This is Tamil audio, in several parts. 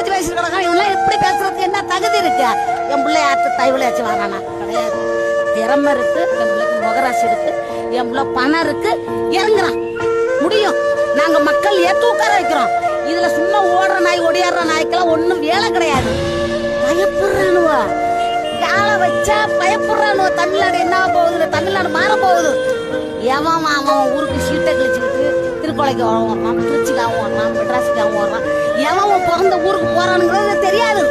பேச்சு வயசு கிடக்கா இவெல்லாம் எப்படி பேசுறதுக்கு என்ன தகுதி இருக்கு? என் பிள்ளை யார்த்து தைவலையாச்சும் வரானா. கிடையாது. திறமை இருக்கு என் பிள்ளைக்கு முகராசி இருக்கு என் பிள்ளை பணம் இருக்கு இறங்குறான். முடியும். நாங்க மக்கள் ஏன் உட்கார வைக்கிறோம். இதுல சும்மா ஓடுற நாய் ஒடியாடுற நாய்க்கெல்லாம் ஒண்ணும் வேலை கிடையாது. பயப்படுறானுவ. காலை வச்சா பயப்படுறானுவ. தமிழ்நாடு என்ன போகுது? தமிழ்நாடு மாற போகுது. எவன் அவன் ஊருக்கு சீட்டை கழிச்சுக்கிட்டு திருக்கோளைக்கு அவன் திருச்சிக்காகவும் வரலாம் மெட்ராஸுக்காகவும் வரலாம் அவன் எவன் பிறந்த ஊருக்கு போறானுங்கிறது தெரியாது.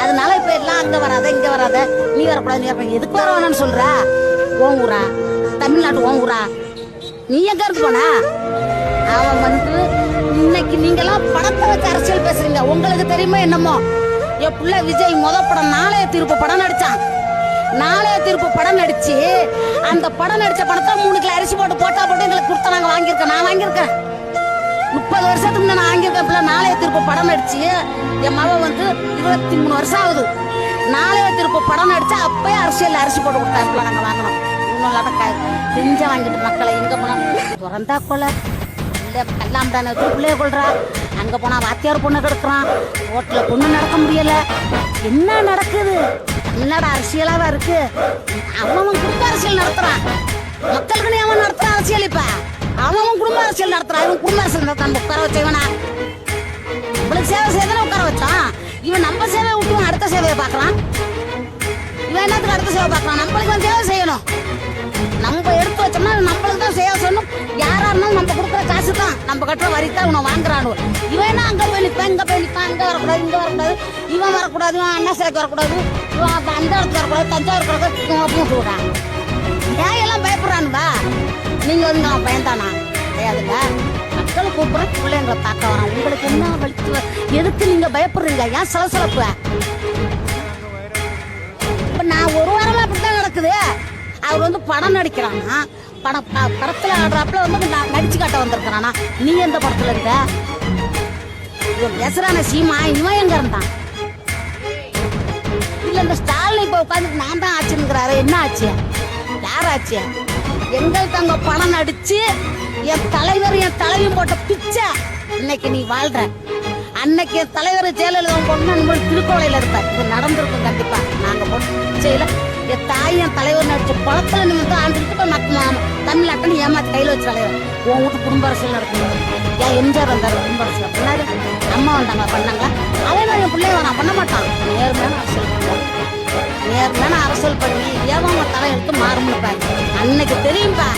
அதனால இப்ப எல்லாம் அங்க வராத இங்க வராத. நீ வரக்கூடாது நீ வரக்கூடாது. எதுக்கு வர வேணாம்னு சொல்ற? ஓன் ஊரா. தமிழ்நாட்டு ஓன் ஊரா. நீ எங்க இருக்கு போனா? அவன் வந்து இன்னைக்கு நீங்கெல்லாம் படத்தை வச்சு அரசியல் பேசுறீங்க. உங்களுக்கு தெரியுமா என்னமோ? என் பிள்ளை விஜய் முத படம் நாளைய திருப்பு படம் நடிச்சான். நாளைய திருப்பு படம் நடிச்சு அந்த படம் நடிச்ச படத்தை மூணு கிலோ அரிசி போட்டு போட்டா போட்டு எங்களுக்கு கொடுத்த நாங்க வாங்கியிருக்கேன் நான் வாங்கியிருக்கேன். முன்ன நாளைய திருப்பு படம் நடிச்சு என் மகன் வந்து இருபத்தி மூணு வருஷம் ஆகுது. நாளைய திருப்பு படம் நடிச்சு அப்பயே அரசியல் அரிசி போட்டு கொடுத்தாங்க நாங்கள் நாங்க வாங்கினோம் இன்னும் இல்லாட்ட செஞ்ச வாங்கிட்டு மக்களை எங்க போனா திறந்தா கொலை. இல்ல எல்லாம் தானே பிள்ளைய கொள்றா. அங்க போனா வாத்தியார் பொண்ணு கிடக்குறான். ரோட்ல பொண்ணு நடக்க முடியல. என்ன நடக்குது? என்னடா அரசியலாவா இருக்கு? அவன் குடும்ப அரசியல் நடத்துறான். மக்களுக்கு அவன் நடத்துற அரசியல் இப்ப. அவன் குடும்ப அரசியல் நடத்துறான். இவன் குடும்ப அரசியல் நடத்துறான். உட்கார வச்சவனா. இவன் நம்ம சேவையை விட்டு அடுத்த சேவையை பார்க்கலாம். இவன் என்னத்துக்கு அடுத்த சேவை பார்க்கலாம்? நம்மளுக்கு தான் சேவை செய்யணும். நம்ம எடுத்து வச்சோம்னா நம்மளுக்கு தான் சேவை சொன்னோம் யாரா இருந்தாலும் நம்ம கொடுக்குற காசு தான் நம்ம கட்டுற வரி தான் இவனை வாங்குறானு. இவன் என்ன அங்கே போய் நிற்பான் இங்கே போய் நிற்பான் அங்கே வரக்கூடாது இங்கே வரக்கூடாது. இவன் வரக்கூடாது இவன் அண்ணா சிலைக்கு வரக்கூடாது. இவன் அந்த இடத்துக்கு வரக்கூடாது தஞ்சாவூர் வரக்கூடாது இவன் பூட்டு விடுறான் ஏன் எல்லாம் பயப்படுறானுவா? நீங்கள் வந்து அவன் பயந்தானா? கிடையாதுங்க கூப்பிடுற பிள்ளைங்களை பார்க்க வரான் உங்களுக்கு என்ன வலித்து எதுக்கு நீங்க பயப்படுறீங்க? ஏன் சலசலப்பு இப்ப நான் ஒரு வாரமா அப்படித்தான் நடக்குது. அவர் வந்து படம் நடிக்கிறானா? படம் படத்தில் படத்துல ஆடுறாப்புல வந்து நான் நடிச்சு காட்ட வந்திருக்கிறானா? நீ எந்த படத்துல இருக்க? இவன் பேசுறான சீமா. இவன் எங்க இருந்தான்? இல்ல இந்த ஸ்டாலின் இப்ப உட்காந்து நான் தான் ஆச்சுங்கிறாரு. என்ன ஆச்சு? யார் ஆச்சு? எங்களுக்கு தங்க படம் நடிச்சு என் தலைவர் என் தலைவியும் போட்ட பிச்சை இன்னைக்கு நீ வாழ்ற. அன்னைக்கு என் தலைவர் ஜெயலலிதா பொண்ணு நம்மளுக்கு திருக்கோளையில இருப்பார் இது நடந்திருக்கும் கண்டிப்பா. நாங்க போட்ட என் தாய் என் தலைவர் நடிச்ச படத்துல நீ வந்து ஆண்டுகிட்டு போய் மக்கள் தமிழ் நீ ஏமாத்தி கையில் வச்சு தலைவர். உன் வீட்டு குடும்ப அரசியல் நடக்கும் ஏன் எம்ஜிஆர் வந்தார் குடும்ப அரசியல். பண்ணாரு அம்மா வந்தாங்க பண்ணாங்க. அதே மாதிரி என் பிள்ளைய நான் பண்ண மாட்டான். நேர்மையான அரசியல் பண்ணுவான் நேர்மையான அரசியல் பண்ணி ஏன் தலை எடுத்து மாறும்னு பாருங்க அன்னைக்கு தெரியும்பா?